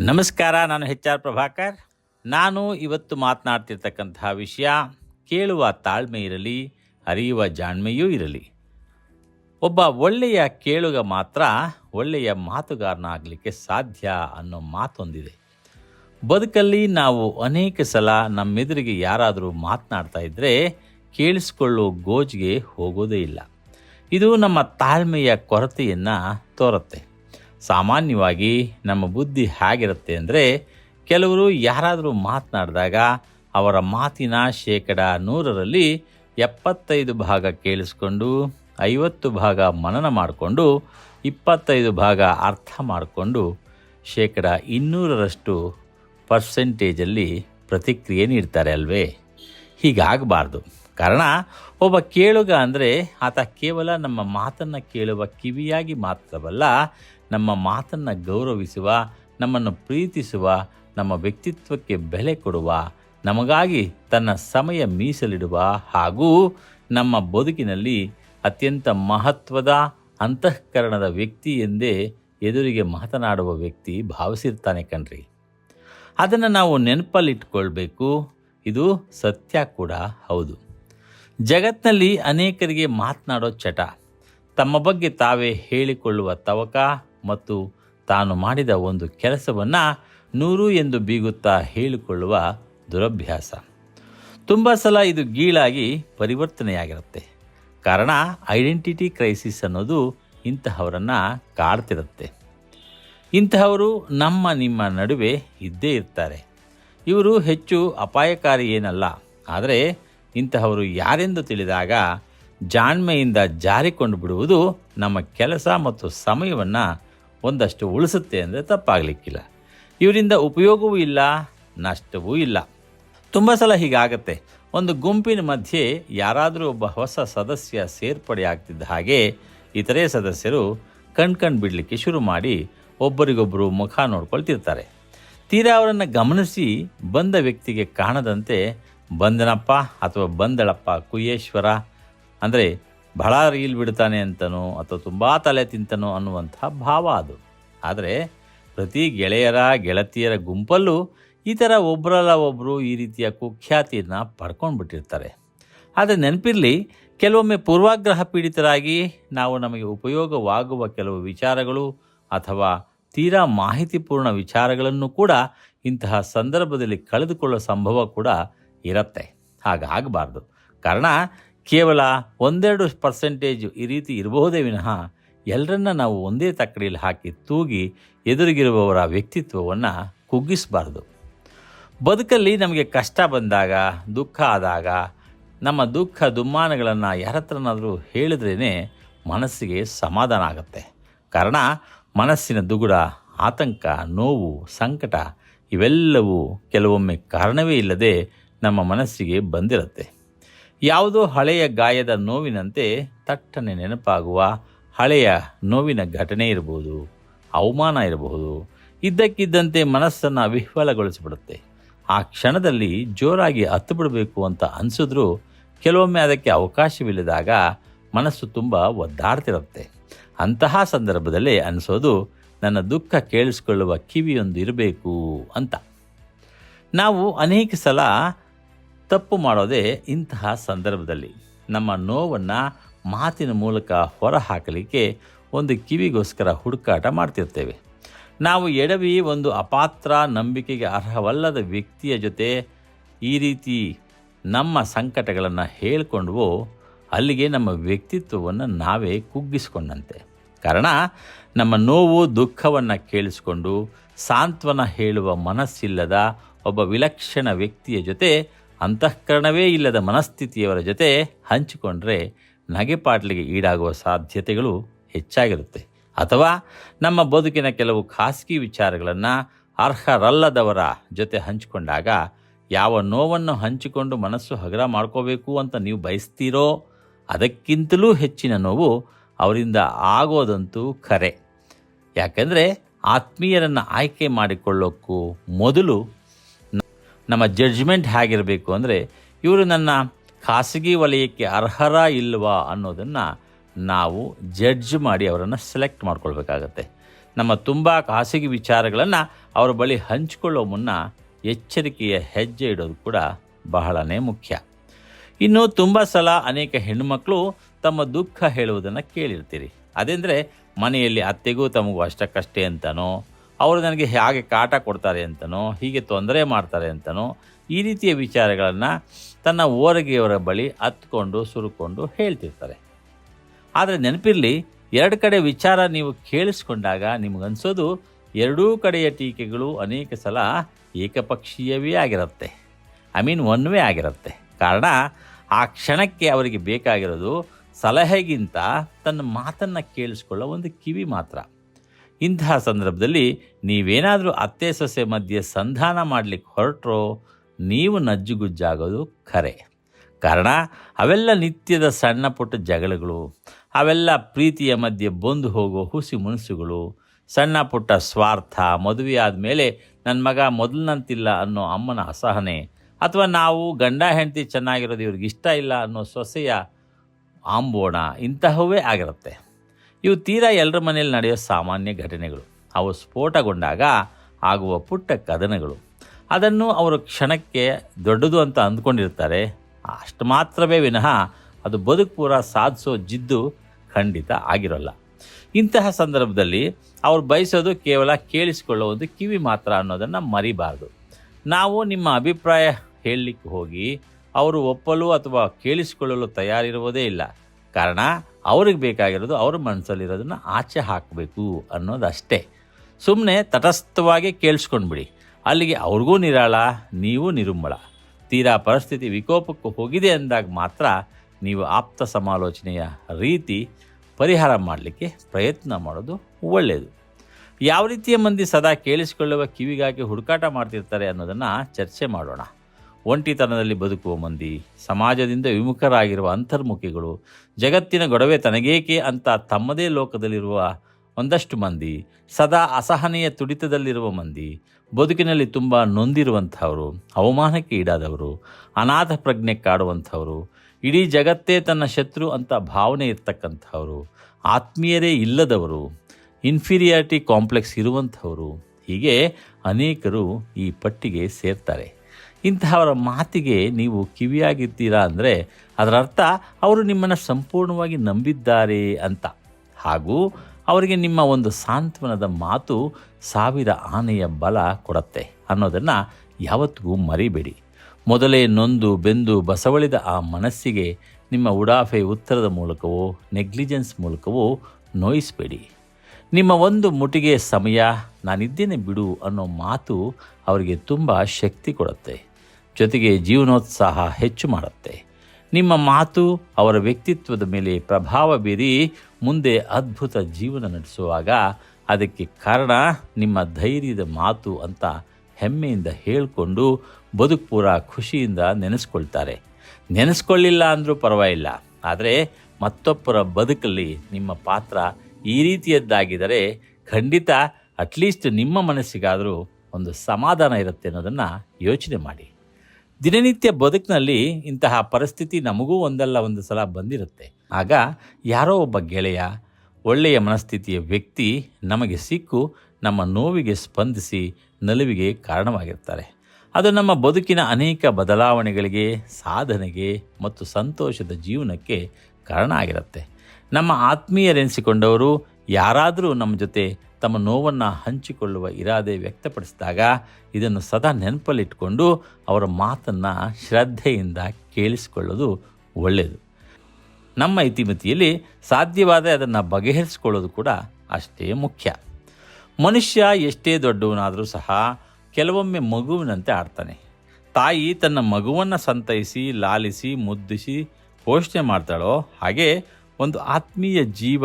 ನಮಸ್ಕಾರ, ನಾನು H R Prabhakar. ನಾನು ಇವತ್ತು ಮಾತನಾಡ್ತಿರ್ತಕ್ಕಂತಹ ವಿಷಯ, ಕೇಳುವ ತಾಳ್ಮೆ ಇರಲಿ, ಅರಿಯುವ ಜಾಣ್ಮೆಯೂ ಇರಲಿ. ಒಬ್ಬ ಒಳ್ಳೆಯ ಕೇಳುಗ ಮಾತ್ರ ಒಳ್ಳೆಯ ಮಾತುಗಾರನಾಗಲಿಕ್ಕೆ ಸಾಧ್ಯ ಅನ್ನೋ ಮಾತೊಂದಿದೆ. ಬದುಕಲ್ಲಿ ನಾವು ಅನೇಕ ಸಲ ನಮ್ಮೆದುರಿಗೆ ಯಾರಾದರೂ ಮಾತನಾಡ್ತಾ ಇದ್ದರೆ ಕೇಳಿಸ್ಕೊಳ್ಳೋ ಗೋಜ್ಗೆ ಹೋಗೋದೇ ಇಲ್ಲ. ಇದು ನಮ್ಮ ತಾಳ್ಮೆಯ ಕೊರತೆಯನ್ನು ತೋರುತ್ತೆ. ಸಾಮಾನ್ಯವಾಗಿ ನಮ್ಮ ಬುದ್ಧಿ ಹೇಗಿರುತ್ತೆ ಅಂದರೆ ಕೆಲವರು ಯಾರಾದರೂ ಮಾತನಾಡಿದಾಗ ಅವರ ಮಾತಿನ ಶೇಕಡ ನೂರರಲ್ಲಿ ಎಪ್ಪತ್ತೈದು ಭಾಗ ಕೇಳಿಸ್ಕೊಂಡು, ಐವತ್ತು ಭಾಗ ಮನನ ಮಾಡಿಕೊಂಡು, ಇಪ್ಪತ್ತೈದು ಭಾಗ ಅರ್ಥ ಮಾಡಿಕೊಂಡು ಶೇಕಡ ಇನ್ನೂರರಷ್ಟು ಪರ್ಸೆಂಟೇಜಲ್ಲಿ ಪ್ರತಿಕ್ರಿಯೆ ನೀಡ್ತಾರೆ ಅಲ್ವೇ? ಹೀಗಾಗಬಾರ್ದು. ಕಾರಣ ಒಬ್ಬ ಕೇಳುಗ ಅಂದರೆ ಆತ ಕೇವಲ ನಮ್ಮ ಮಾತನ್ನು ಕೇಳುವ ಕಿವಿಯಾಗಿ ಮಾತ್ರವಲ್ಲ, ನಮ್ಮ ಮಾತನ್ನು ಗೌರವಿಸುವ, ನಮ್ಮನ್ನು ಪ್ರೀತಿಸುವ, ನಮ್ಮ ವ್ಯಕ್ತಿತ್ವಕ್ಕೆ ಬೆಲೆ ಕೊಡುವ, ನಮಗಾಗಿ ತನ್ನ ಸಮಯ ಮೀಸಲಿಡುವ ಹಾಗೂ ನಮ್ಮ ಬದುಕಿನಲ್ಲಿ ಅತ್ಯಂತ ಮಹತ್ವದ ಅಂತಃಕರಣದ ವ್ಯಕ್ತಿ ಎಂದೇ ಎದುರಿಗೆ ಮಾತನಾಡುವ ವ್ಯಕ್ತಿ ಭಾವಿಸಿರ್ತಾನೆ ಕಣ್ರಿ. ಅದನ್ನು ನಾವು ನೆನಪಲ್ಲಿಟ್ಕೊಳ್ಬೇಕು. ಇದು ಸತ್ಯ ಕೂಡ ಹೌದು. ಜಗತ್ತಿನಲ್ಲಿ ಅನೇಕರಿಗೆ ಮಾತನಾಡೋ ಚಟ. ತಮ್ಮ ಬಗ್ಗೆ ತಾವೇ ಹೇಳಿಕೊಳ್ಳುವ ತವಕ ಮತ್ತು ತಾನು ಮಾಡಿದ ಒಂದು ಕೆಲಸವನ್ನು ನೂರು ಎಂದು ಬೀಗುತ್ತಾ ಹೇಳಿಕೊಳ್ಳುವ ದುರಭ್ಯಾಸ. ತುಂಬ ಸಲ ಇದು ಗೀಳಾಗಿ ಪರಿವರ್ತನೆಯಾಗಿರುತ್ತೆ. ಕಾರಣ ಐಡೆಂಟಿಟಿ ಕ್ರೈಸಿಸ್ ಅನ್ನೋದು ಇಂತಹವರನ್ನು ಕಾಡ್ತಿರುತ್ತೆ. ಇಂತಹವರು ನಮ್ಮ ನಿಮ್ಮ ನಡುವೆ ಇದ್ದೇ ಇರ್ತಾರೆ. ಇವರು ಹೆಚ್ಚು ಅಪಾಯಕಾರಿ ಏನಲ್ಲ, ಆದರೆ ಇಂತಹವರು ಯಾರೆಂದು ತಿಳಿದಾಗ ಜಾಣ್ಮೆಯಿಂದ ಜಾರಿಕೊಂಡು ಬಿಡುವುದು ನಮ್ಮ ಕೆಲಸ ಮತ್ತು ಸಮಯವನ್ನು ಒಂದಷ್ಟು ಉಳಿಸುತ್ತೆ ಅಂದರೆ ತಪ್ಪಾಗಲಿಕ್ಕಿಲ್ಲ. ಇವರಿಂದ ಉಪಯೋಗವೂ ಇಲ್ಲ, ನಷ್ಟವೂ ಇಲ್ಲ. ತುಂಬ ಸಲ ಹೀಗಾಗತ್ತೆ. ಒಂದು ಗುಂಪಿನ ಮಧ್ಯೆ ಯಾರಾದರೂ ಒಬ್ಬ ಹೊಸ ಸದಸ್ಯ ಸೇರ್ಪಡೆ ಆಗ್ತಿದ್ದ ಹಾಗೆ ಇತರೆ ಸದಸ್ಯರು ಕಣ್ಕಂಡು ಕಣ್ ಬಿಡಲಿಕ್ಕೆ ಶುರು ಮಾಡಿ ಒಬ್ಬರಿಗೊಬ್ಬರು ಮುಖ ನೋಡ್ಕೊಳ್ತಿರ್ತಾರೆ. ತೀರಾ ಅವರನ್ನು ಗಮನಿಸಿ ಬಂದ ವ್ಯಕ್ತಿಗೆ ಕಾಣದಂತೆ ಬಂದನಪ್ಪ ಅಥವಾ ಬಂದಳಪ್ಪ, ಕುಯ್ಯೇಶ್ವರ, ಅಂದರೆ ಬಹಳ ರೀಲ್ ಬಿಡ್ತಾನೆ ಅಂತನೋ ಅಥವಾ ತುಂಬ ತಲೆ ತಿಂತನೋ ಅನ್ನುವಂಥ ಭಾವ ಅದು. ಆದರೆ ಪ್ರತಿ ಗೆಳೆಯರ, ಗೆಳತಿಯರ ಗುಂಪಲ್ಲೂ ಈ ಥರ ಒಬ್ಬರಲ್ಲ ಒಬ್ಬರು ಈ ರೀತಿಯ ಕುಖ್ಯಾತಿಯನ್ನು ಪಡ್ಕೊಂಡು ಬಿಟ್ಟಿರ್ತಾರೆ. ಆದರೆ ನೆನಪಿರಲಿ, ಕೆಲವೊಮ್ಮೆ ಪೂರ್ವಾಗ್ರಹ ಪೀಡಿತರಾಗಿ ನಾವು ನಮಗೆ ಉಪಯೋಗವಾಗುವ ಕೆಲವು ವಿಚಾರಗಳು ಅಥವಾ ತೀರಾ ಮಾಹಿತಿಪೂರ್ಣ ವಿಚಾರಗಳನ್ನು ಕೂಡ ಇಂತಹ ಸಂದರ್ಭದಲ್ಲಿ ಕಳೆದುಕೊಳ್ಳೋ ಸಂಭವ ಕೂಡ ಇರುತ್ತೆ. ಹಾಗಾಗಬಾರ್ದು ಕಾರಣ, ಕೇವಲ ಒಂದೆರಡು ಪರ್ಸೆಂಟೇಜು ಈ ರೀತಿ ಇರಬಹುದೇ ವಿನಃ ಎಲ್ಲರನ್ನ ನಾವು ಒಂದೇ ತಕ್ಕಡಿಯಲ್ಲಿ ಹಾಕಿ ತೂಗಿ ಎದುರಿಗಿರುವವರ ವ್ಯಕ್ತಿತ್ವವನ್ನು ಕುಗ್ಗಿಸಬಾರ್ದು. ಬದುಕಲ್ಲಿ ನಮಗೆ ಕಷ್ಟ ಬಂದಾಗ, ದುಃಖ ಆದಾಗ, ನಮ್ಮ ದುಃಖ ದುಮ್ಮಾನಗಳನ್ನು ಯಾರ ಹತ್ರನಾದರೂ ಹೇಳಿದ್ರೇ ಮನಸ್ಸಿಗೆ ಸಮಾಧಾನ ಆಗುತ್ತೆ. ಕಾರಣ, ಮನಸ್ಸಿನ ದುಗುಡ, ಆತಂಕ, ನೋವು, ಸಂಕಟ ಇವೆಲ್ಲವೂ ಕೆಲವೊಮ್ಮೆ ಕಾರಣವೇ ಇಲ್ಲದೆ ನಮ್ಮ ಮನಸ್ಸಿಗೆ ಬಂದಿರುತ್ತೆ. ಯಾವುದೋ ಹಳೆಯ ಗಾಯದ ನೋವಿನಂತೆ ತಟ್ಟನೆ ನೆನಪಾಗುವ ಹಳೆಯ ನೋವಿನ ಘಟನೆ ಇರಬಹುದು, ಅವಮಾನ ಇರಬಹುದು, ಇದ್ದಕ್ಕಿದ್ದಂತೆ ಮನಸ್ಸನ್ನು ವಿಹ್ವಲಗೊಳಿಸಿಬಿಡುತ್ತೆ. ಆ ಕ್ಷಣದಲ್ಲಿ ಜೋರಾಗಿ ಹತ್ತು ಬಿಡಬೇಕು ಅಂತ ಅನಿಸಿದ್ರೂ ಕೆಲವೊಮ್ಮೆ ಅದಕ್ಕೆ ಅವಕಾಶವಿಲ್ಲದಾಗ ಮನಸ್ಸು ತುಂಬ ಒದ್ದಾಡ್ತಿರುತ್ತೆ. ಅಂತಹ ಸಂದರ್ಭದಲ್ಲೇ ಅನಿಸೋದು, ನನ್ನ ದುಃಖ ಕೇಳಿಸ್ಕೊಳ್ಳುವ ಕಿವಿಯೊಂದು ಇರಬೇಕು ಅಂತ. ನಾವು ಅನೇಕ ಸಲ ತಪ್ಪು ಮಾಡೋದೇ ಇಂತಹ ಸಂದರ್ಭದಲ್ಲಿ ನಮ್ಮ ನೋವನ್ನು ಮಾತಿನ ಮೂಲಕ ಹೊರಹಾಕಲಿಕ್ಕೆ ಒಂದು ಕಿವಿಗೋಸ್ಕರ ಹುಡುಕಾಟ ಮಾಡ್ತಿರ್ತೇವೆ. ನಾವು ಎಡವಿ ಒಂದು ಅಪಾತ್ರ ನಂಬಿಕೆಗೆ ಅರ್ಹವಲ್ಲದ ವ್ಯಕ್ತಿಯ ಜೊತೆ ಈ ರೀತಿ ನಮ್ಮ ಸಂಕಟಗಳನ್ನು ಹೇಳಿಕೊಂಡು ಅಲ್ಲಿಗೆ ನಮ್ಮ ವ್ಯಕ್ತಿತ್ವವನ್ನು ನಾವೇ ಕುಗ್ಗಿಸಿಕೊಂಡಂತೆ. ಕಾರಣ, ನಮ್ಮ ನೋವು, ದುಃಖವನ್ನು ಕೇಳಿಸಿಕೊಂಡು ಸಾಂತ್ವನ ಹೇಳುವ ಮನಸ್ಸಿಲ್ಲದ ಒಬ್ಬ ವಿಲಕ್ಷಣ ವ್ಯಕ್ತಿಯ ಜೊತೆ ಅಂತಃಕರಣವೇ ಇಲ್ಲದ ಮನಸ್ಥಿತಿಯವರ ಜೊತೆ ಹಂಚಿಕೊಂಡ್ರೆ ನಗೆಪಾಟ್ಲಿಗೆ ಈಡಾಗುವ ಸಾಧ್ಯತೆಗಳು ಹೆಚ್ಚಾಗಿರುತ್ತೆ. ಅಥವಾ ನಮ್ಮ ಬದುಕಿನ ಕೆಲವು ಖಾಸಗಿ ವಿಚಾರಗಳನ್ನು ಅರ್ಹರಲ್ಲದವರ ಜೊತೆ ಹಂಚಿಕೊಂಡಾಗ ಯಾವ ನೋವನ್ನು ಹಂಚಿಕೊಂಡು ಮನಸ್ಸು ಹಗರ ಮಾಡ್ಕೋಬೇಕು ಅಂತ ನೀವು ಬಯಸ್ತೀರೋ ಅದಕ್ಕಿಂತಲೂ ಹೆಚ್ಚಿನ ನೋವು ಅವರಿಂದ ಆಗೋದಂತೂ ಕರೆ ಯಾಕೆಂದರೆ ಆತ್ಮೀಯರನ್ನು ಆಯ್ಕೆ ಮಾಡಿಕೊಳ್ಳೋಕ್ಕೂ ಮೊದಲು ನಮ್ಮ ಜಡ್ಜ್ಮೆಂಟ್ ಹೇಗಿರಬೇಕು ಅಂದರೆ, ಇವರು ನನ್ನ ಖಾಸಗಿ ವಲಯಕ್ಕೆ ಅರ್ಹರ ಇಲ್ವಾ ಅನ್ನೋದನ್ನು ನಾವು ಜಡ್ಜ್ ಮಾಡಿ ಅವರನ್ನು ಸೆಲೆಕ್ಟ್ ಮಾಡ್ಕೊಳ್ಬೇಕಾಗತ್ತೆ. ನಮ್ಮ ತುಂಬ ಖಾಸಗಿ ವಿಚಾರಗಳನ್ನು ಅವರ ಬಳಿ ಹಂಚಿಕೊಳ್ಳೋ ಮುನ್ನ ಎಚ್ಚರಿಕೆಯ ಹೆಜ್ಜೆ ಇಡೋದು ಕೂಡ ಬಹಳನೇ ಮುಖ್ಯ. ಇನ್ನು ತುಂಬ ಸಲ ಅನೇಕ ಹೆಣ್ಣುಮಕ್ಕಳು ತಮ್ಮ ದುಃಖ ಹೇಳುವುದನ್ನು ಕೇಳಿರ್ತೀರಿ. ಅದೇಂದರೆ ಮನೆಯಲ್ಲಿ ಅತ್ತೆಗೂ ತಮಗೂ ಅಷ್ಟಕ್ಕಷ್ಟೇ ಅಂತನೋ ಅವರು ನನಗೆ ಹಾಗೆ ಕಾಟ ಕೊಡ್ತಾರೆ ಅಂತನೋ, ಹೀಗೆ ತೊಂದರೆ ಮಾಡ್ತಾರೆ ಅಂತನೋ, ಈ ರೀತಿಯ ವಿಚಾರಗಳನ್ನು ತನ್ನ ಓರಗೆಯವರ ಬಳಿ ಹತ್ಕೊಂಡು ಸುರುಕೊಂಡು ಹೇಳ್ತಿರ್ತಾರೆ. ಆದರೆ ನೆನಪಿರಲಿ, ಎರಡು ಕಡೆ ವಿಚಾರ ನೀವು ಕೇಳಿಸ್ಕೊಂಡಾಗ ನಿಮಗನ್ಸೋದು ಎರಡೂ ಕಡೆಯ ಟೀಕೆಗಳು ಅನೇಕ ಸಲ ಏಕಪಕ್ಷೀಯವೇ ಆಗಿರುತ್ತೆ. ಐ ಮೀನ್ ಒನ್ ವೇ ಆಗಿರುತ್ತೆ. ಕಾರಣ, ಆ ಕ್ಷಣಕ್ಕೆ ಅವರಿಗೆ ಬೇಕಾಗಿರೋದು ಸಲಹೆಗಿಂತ ತನ್ನ ಮಾತನ್ನು ಕೇಳಿಸ್ಕೊಳ್ಳೋ ಒಂದು ಕಿವಿ ಮಾತ್ರ. ಇಂತಹ ಸಂದರ್ಭದಲ್ಲಿ ನೀವೇನಾದರೂ ಅತ್ತೆ ಸೊಸೆ ಮಧ್ಯೆ ಸಂಧಾನ ಮಾಡಲಿಕ್ಕೆ ಹೊರಟ್ರೋ ನೀವು ನಜ್ಜುಗುಜ್ಜಾಗೋದು ಖರೆ. ಕಾರಣ, ಅವೆಲ್ಲ ನಿತ್ಯದ ಸಣ್ಣ ಪುಟ್ಟ ಜಗಳಗಳು, ಅವೆಲ್ಲ ಪ್ರೀತಿಯ ಮಧ್ಯೆ ಬಂದು ಹೋಗೋ ಹುಸಿ ಮುನಿಸುಗಳು, ಸಣ್ಣ ಪುಟ್ಟ ಸ್ವಾರ್ಥ, ಮದುವೆ ಆದಮೇಲೆ ನನ್ನ ಮಗ ಮೊದಲಿನಂತಿಲ್ಲ ಅನ್ನೋ ಅಮ್ಮನ ಅಸಹನೆ, ಅಥವಾ ನಾವು ಗಂಡ ಹೆಂಡತಿ ಚೆನ್ನಾಗಿರೋದು ಇವ್ರಿಗೆ ಇಷ್ಟ ಇಲ್ಲ ಅನ್ನೋ ಸೊಸೆಯ ಆಂಬೋಣ ಇಂತಹವೇ ಆಗಿರುತ್ತೆ. ಇವು ತೀರಾ ಎಲ್ಲರ ಮನೆಯಲ್ಲಿ ನಡೆಯೋ ಸಾಮಾನ್ಯ ಘಟನೆಗಳು. ಅವು ಸ್ಫೋಟಗೊಂಡಾಗ ಆಗುವ ಪುಟ್ಟ ಕದನಗಳು. ಅದನ್ನು ಅವರು ಕ್ಷಣಕ್ಕೆ ದೊಡ್ಡದು ಅಂತ ಅಂದ್ಕೊಂಡಿರ್ತಾರೆ. ಅಷ್ಟು ಮಾತ್ರವೇ ವಿನಃ ಅದು ಬದುಕು ಪೂರ ಸಾಧಿಸೋ ಜಿದ್ದು ಖಂಡಿತ ಆಗಿರೋಲ್ಲ. ಇಂತಹ ಸಂದರ್ಭದಲ್ಲಿ ಅವ್ರು ಬಯಸೋದು ಕೇವಲ ಕೇಳಿಸಿಕೊಳ್ಳೋ ಒಂದು ಕಿವಿ ಮಾತ್ರ ಅನ್ನೋದನ್ನು ಮರಿಬಾರ್ದು. ನಾವು ನಿಮ್ಮ ಅಭಿಪ್ರಾಯ ಹೇಳಲಿಕ್ಕೆ ಹೋಗಿ, ಅವರು ಒಪ್ಪಲು ಅಥವಾ ಕೇಳಿಸಿಕೊಳ್ಳಲು ತಯಾರಿರುವುದೇ ಇಲ್ಲ. ಕಾರಣ ಅವ್ರಿಗೆ ಬೇಕಾಗಿರೋದು ಅವ್ರ ಮನಸ್ಸಲ್ಲಿರೋದನ್ನು ಆಚೆ ಹಾಕಬೇಕು ಅನ್ನೋದಷ್ಟೇ. ಸುಮ್ಮನೆ ತಟಸ್ಥವಾಗಿ ಕೇಳಿಸ್ಕೊಂಡ್ಬಿಡಿ. ಅಲ್ಲಿಗೆ ಅವ್ರಿಗೂ ನಿರಾಳ, ನೀವು ನಿರುಮ್ಮಳ ತೀರಾ ಪರಿಸ್ಥಿತಿ ವಿಕೋಪಕ್ಕೂ ಹೋಗಿದೆ ಅಂದಾಗ ಮಾತ್ರ ನೀವು ಆಪ್ತ ಸಮಾಲೋಚನೆಯ ರೀತಿ ಪರಿಹಾರ ಮಾಡಲಿಕ್ಕೆ ಪ್ರಯತ್ನ ಮಾಡೋದು ಒಳ್ಳೆಯದು ಯಾವ ರೀತಿಯ ಮಂದಿ ಸದಾ ಕೇಳಿಸಿಕೊಳ್ಳುವ ಕಿವಿಗಾಗಿ ಹುಡುಕಾಟ ಮಾಡ್ತಿರ್ತಾರೆ ಅನ್ನೋದನ್ನು ಚರ್ಚೆ ಮಾಡೋಣ. ಒಂಟಿತನದಲ್ಲಿ ಬದುಕುವ ಮಂದಿ, ಸಮಾಜದಿಂದ ವಿಮುಖರಾಗಿರುವ ಅಂತರ್ಮುಖಿಗಳು, ಜಗತ್ತಿನ ಗೊಡವೆ ತನಗೇಕೆ ಅಂತ ತಮ್ಮದೇ ಲೋಕದಲ್ಲಿರುವ ಒಂದಷ್ಟು ಮಂದಿ, ಸದಾ ಅಸಹನೆಯ ತುಡಿತದಲ್ಲಿರುವ ಮಂದಿ, ಬದುಕಿನಲ್ಲಿ ತುಂಬ ನೊಂದಿರುವಂಥವರು, ಅವಮಾನಕ್ಕೆ ಈಡಾದವರು, ಅನಾಥ ಪ್ರಜ್ಞೆ ಕಾಡುವಂಥವರು, ಇಡೀ ಜಗತ್ತೇ ತನ್ನ ಶತ್ರು ಅಂತ ಭಾವನೆ ಇರ್ತಕ್ಕಂಥವರು, ಆತ್ಮೀಯರೇ ಇಲ್ಲದವರು, ಇನ್ಫೀರಿಯಾರಿಟಿ ಕಾಂಪ್ಲೆಕ್ಸ್ ಇರುವಂಥವರು, ಹೀಗೆ ಅನೇಕರು ಈ ಪಟ್ಟಿಗೆ ಸೇರ್ತಾರೆ. ಇಂತಹವರ ಮಾತಿಗೆ ನೀವು ಕಿವಿಯಾಗಿದ್ದೀರಾ ಅಂದರೆ ಅದರ ಅರ್ಥ ಅವರು ನಿಮ್ಮನ್ನು ಸಂಪೂರ್ಣವಾಗಿ ನಂಬಿದ್ದಾರೆ ಅಂತ. ಹಾಗೂ ಅವರಿಗೆ ನಿಮ್ಮ ಒಂದು ಸಾಂತ್ವನದ ಮಾತು ಸಾವಿರ ಆನೆಯ ಬಲ ಕೊಡತ್ತೆ ಅನ್ನೋದನ್ನು ಯಾವತ್ತಿಗೂ ಮರಿಬೇಡಿ. ಮೊದಲೇ ನೊಂದು ಬೆಂದು ಬಸವಳಿದ ಆ ಮನಸ್ಸಿಗೆ ನಿಮ್ಮ ಉಡಾಫೆ ಉತ್ತರದ ಮೂಲಕವೋ, ನೆಗ್ಲಿಜೆನ್ಸ್ ಮೂಲಕವೋ ನೋಯಿಸಬೇಡಿ. ನಿಮ್ಮ ಒಂದು ಮುಟಿಗೆ ಸಮಯ ನಾನಿದ್ದೇನೆ ಬಿಡು ಅನ್ನೋ ಮಾತು ಅವರಿಗೆ ತುಂಬ ಶಕ್ತಿ ಕೊಡುತ್ತೆ. ಜೊತೆಗೆ ಜೀವನೋತ್ಸಾಹ ಹೆಚ್ಚು ಮಾಡುತ್ತೆ. ನಿಮ್ಮ ಮಾತು ಅವರ ವ್ಯಕ್ತಿತ್ವದ ಮೇಲೆ ಪ್ರಭಾವ ಬೀರಿ ಮುಂದೆ ಅದ್ಭುತ ಜೀವನ ನಡೆಸುವಾಗ ಅದಕ್ಕೆ ಕಾರಣ ನಿಮ್ಮ ಧೈರ್ಯದ ಮಾತು ಅಂತ ಹೆಮ್ಮೆಯಿಂದ ಹೇಳಿಕೊಂಡು ಬದುಕು ಪೂರ ಖುಷಿಯಿಂದ ನೆನೆಸ್ಕೊಳ್ತಾರೆ. ನೆನೆಸ್ಕೊಳ್ಳಿಲ್ಲ ಅಂದರೂ ಪರವಾಗಿಲ್ಲ. ಆದರೆ ಮತ್ತೊಬ್ಬರ ಬದುಕಲ್ಲಿ ನಿಮ್ಮ ಪಾತ್ರ ಈ ರೀತಿಯದ್ದಾಗಿದ್ದರೆ ಖಂಡಿತ ಅಟ್ಲೀಸ್ಟ್ ನಿಮ್ಮ ಮನಸ್ಸಿಗಾದರೂ ಒಂದು ಸಮಾಧಾನ ಇರುತ್ತೆ ಅನ್ನೋದನ್ನು ಯೋಚನೆ ಮಾಡಿ. ದಿನನಿತ್ಯ ಬದುಕಿನಲ್ಲಿ ಇಂತಹ ಪರಿಸ್ಥಿತಿ ನಮಗೂ ಒಂದಲ್ಲ, ಒಂದು ಸಲ ಬಂದಿರುತ್ತೆ. ಆಗ ಯಾರೋ ಒಬ್ಬ ಗೆಳೆಯ, ಒಳ್ಳೆಯ ಮನಸ್ಥಿತಿಯ ವ್ಯಕ್ತಿ ನಮಗೆ ಸಿಕ್ಕು, ನಮ್ಮ ನೋವಿಗೆ ಸ್ಪಂದಿಸಿ ನಲುವಿಗೆ ಕಾರಣವಾಗಿರ್ತಾರೆ. ಅದು ನಮ್ಮ ಬದುಕಿನ ಅನೇಕ ಬದಲಾವಣೆಗಳಿಗೆ, ಸಾಧನೆಗೆ ಮತ್ತು ಸಂತೋಷದ ಜೀವನಕ್ಕೆ ಕಾರಣ ಆಗಿರುತ್ತೆ. ನಮ್ಮ ಆತ್ಮೀಯರೆನಿಸಿಕೊಂಡವರು ಯಾರಾದರೂ ನಮ್ಮ ಜೊತೆ ತಮ್ಮ ನೋವನ್ನು ಹಂಚಿಕೊಳ್ಳುವ ಇರಾದೆ ವ್ಯಕ್ತಪಡಿಸಿದಾಗ ಇದನ್ನು ಸದಾ ನೆನಪಲ್ಲಿಟ್ಟುಕೊಂಡು ಅವರ ಮಾತನ್ನು ಶ್ರದ್ಧೆಯಿಂದ ಕೇಳಿಸಿಕೊಳ್ಳೋದು ಒಳ್ಳೆಯದು. ನಮ್ಮ ಇತಿಮಿತಿಯಲ್ಲಿ ಸಾಧ್ಯವಾದರೆ ಅದನ್ನು ಬಗೆಹರಿಸಿಕೊಳ್ಳೋದು ಕೂಡ ಅಷ್ಟೇ ಮುಖ್ಯ. ಮನುಷ್ಯ ಎಷ್ಟೇ ದೊಡ್ಡವನಾದರೂ ಸಹ ಕೆಲವೊಮ್ಮೆ ಮಗುವಿನಂತೆ ಆಡ್ತಾನೆ. ತಾಯಿ ತನ್ನ ಮಗುವನ್ನು ಸಂತೈಸಿ, ಲಾಲಿಸಿ, ಮುದ್ದಿಸಿ ಪೋಷಣೆ ಮಾಡ್ತಾಳೋ ಹಾಗೆ ಒಂದು ಆತ್ಮೀಯ ಜೀವ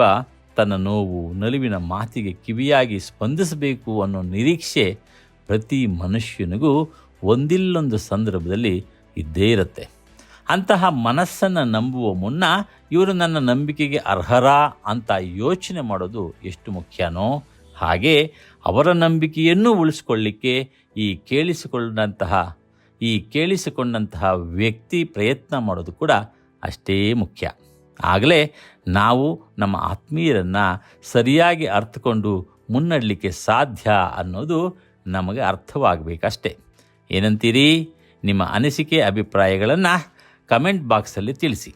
ತನ್ನ ನೋವು, ನಲಿವಿನ ಮಾತಿಗೆ ಕಿವಿಯಾಗಿ ಸ್ಪಂದಿಸಬೇಕು ಅನ್ನೋ ನಿರೀಕ್ಷೆ ಪ್ರತಿ ಮನುಷ್ಯನಿಗೂ ಒಂದಿಲ್ಲೊಂದು ಸಂದರ್ಭದಲ್ಲಿ ಇದ್ದೇ ಇರುತ್ತೆ. ಅಂತಹ ಮನಸ್ಸನ್ನು ನಂಬುವ ಮುನ್ನ ಇವರು ನನ್ನ ನಂಬಿಕೆಗೆ ಅರ್ಹರಾ ಅಂತ ಯೋಚನೆ ಮಾಡೋದು ಎಷ್ಟು ಮುಖ್ಯನೋ ಹಾಗೆ ಅವರ ನಂಬಿಕೆಯನ್ನು ಉಳಿಸ್ಕೊಳ್ಳಿಕ್ಕೆ ಈ ಕೇಳಿಸಿಕೊಂಡಂತಹ ಈ ಕೇಳಿಸಿಕೊಂಡಂತಹ ವ್ಯಕ್ತಿ ಪ್ರಯತ್ನ ಮಾಡೋದು ಕೂಡ ಅಷ್ಟೇ ಮುಖ್ಯ. ಆಗಲೇ ನಾವು ನಮ್ಮ ಆತ್ಮೀಯರನ್ನು ಸರಿಯಾಗಿ ಅರ್ಥಕೊಂಡು ಮುನ್ನಡಲಿಕ್ಕೆ ಸಾಧ್ಯ ಅನ್ನೋದು ನಮಗೆ ಅರ್ಥವಾಗಬೇಕಷ್ಟೆ. ಏನಂತೀರಿ? ನಿಮ್ಮ ಅನಿಸಿಕೆ, ಅಭಿಪ್ರಾಯಗಳನ್ನು ಕಮೆಂಟ್ ಬಾಕ್ಸಲ್ಲಿ ತಿಳಿಸಿ.